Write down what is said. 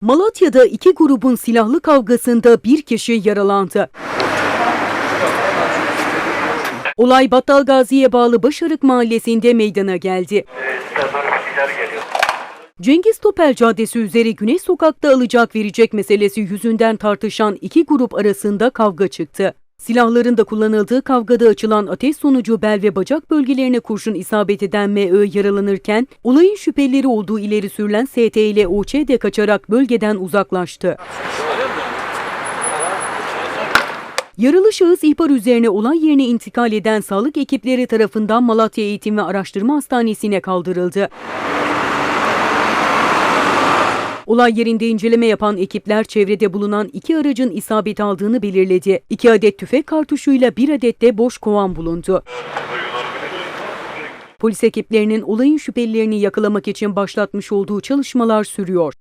Malatya'da iki grubun silahlı kavgasında bir kişi yaralandı. Olay Battalgazi'ye bağlı Başarık mahallesinde meydana geldi. Cengiz Topel Caddesi üzeri Güneş Sokak'ta alacak verecek meselesi yüzünden tartışan iki grup arasında kavga çıktı. Silahların da kullanıldığı kavgada açılan ateş sonucu bel ve bacak bölgelerine kurşun isabet eden MÖ yaralanırken olayın şüphelileri olduğu ileri sürülen ST ile OÇ de kaçarak bölgeden uzaklaştı. Yaralı şahıs ihbar üzerine olay yerine intikal eden sağlık ekipleri tarafından Malatya Eğitim ve Araştırma Hastanesi'ne kaldırıldı. Olay yerinde inceleme yapan ekipler çevrede bulunan iki aracın isabet aldığını belirledi. İki adet tüfek kartuşuyla bir adet de boş kovan bulundu. Polis ekiplerinin olayın şüphelilerini yakalamak için başlatmış olduğu çalışmalar sürüyor.